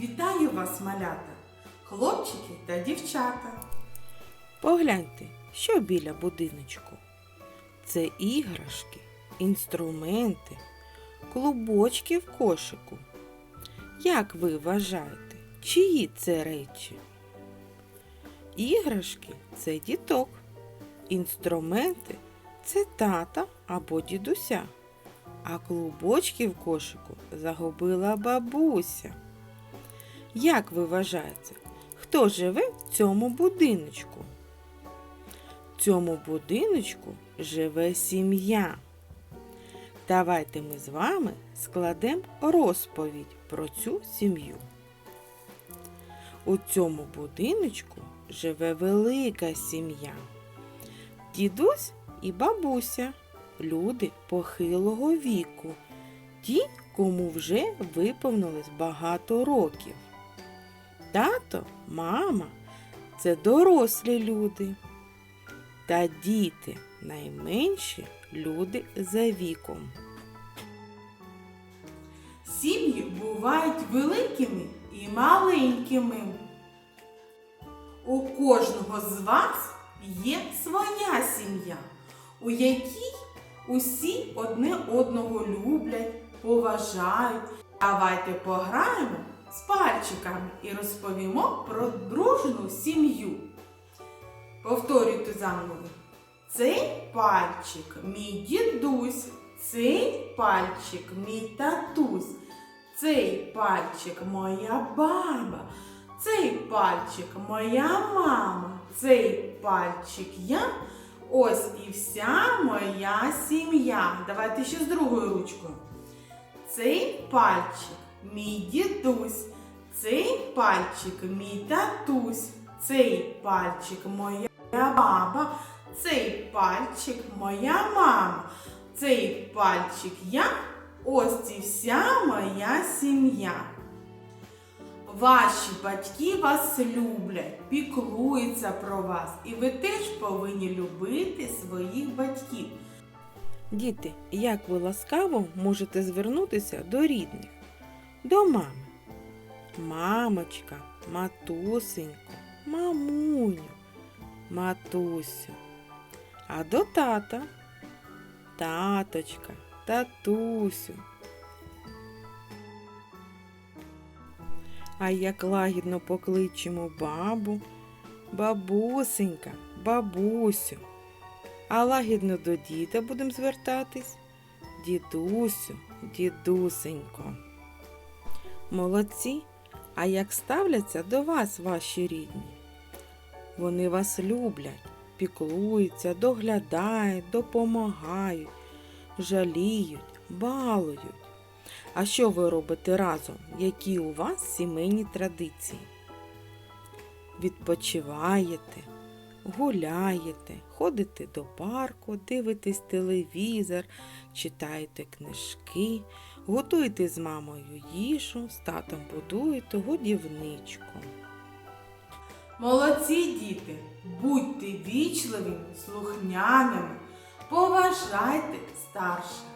Вітаю вас, малята, хлопчики та дівчата. Погляньте, що біля будиночку. Це іграшки, інструменти, клубочки в кошику. Як ви вважаєте, чиї це речі? Іграшки це діток, інструменти це тата або дідуся, а клубочки в кошику загубила бабуся. Як ви вважаєте, хто живе в цьому будиночку? В цьому будиночку живе сім'я. Давайте ми з вами складемо розповідь про цю сім'ю. У цьому будиночку живе велика сім'я. Дідусь і бабуся, люди похилого віку, ті, кому вже виповнилось багато років. Тато, мама це дорослі люди. Та діти найменші люди за віком. Сім'ї бувають великими і маленькими. У кожного з вас є своя сім'я, у якій усі одне одного люблять, поважають. Давайте пограємо з пальчиками і розповімо про дружну сім'ю. Повторюйте за. Цей пальчик мій дідусь, цей пальчик мій татусь, цей пальчик моя баба, цей пальчик моя мама, цей пальчик я. Ось і вся моя сім'я. Давайте ще з другою ручкою. Цей пальчик мій дідусь, цей пальчик мій татусь, цей пальчик моя баба, цей пальчик моя мама, цей пальчик я. Ось і вся моя сім'я. Ваші батьки вас люблять, піклуються про вас, і ви теж повинні любити своїх батьків. Діти, як ви ласкаво можете звернутися до рідних, до мами. Мамочка, матусенько, мамуню, матусю. А до тата таточка, татусю. А як лагідно покличемо бабу, бабусенька, бабусю. А лагідно до діда будемо звертатись. Дідусю, дідусенько. Молодці, а як ставляться до вас ваші рідні? Вони вас люблять, піклуються, доглядають, допомагають, жаліють, балують. А що ви робите разом? Які у вас сімейні традиції? Відпочиваєте, гуляєте, ходите до парку, дивитесь телевізор, читаєте книжки, готуєте з мамою їжу, з татом будуєте годівничку. Молодці діти, будьте вічливими, слухняними, поважайте старших.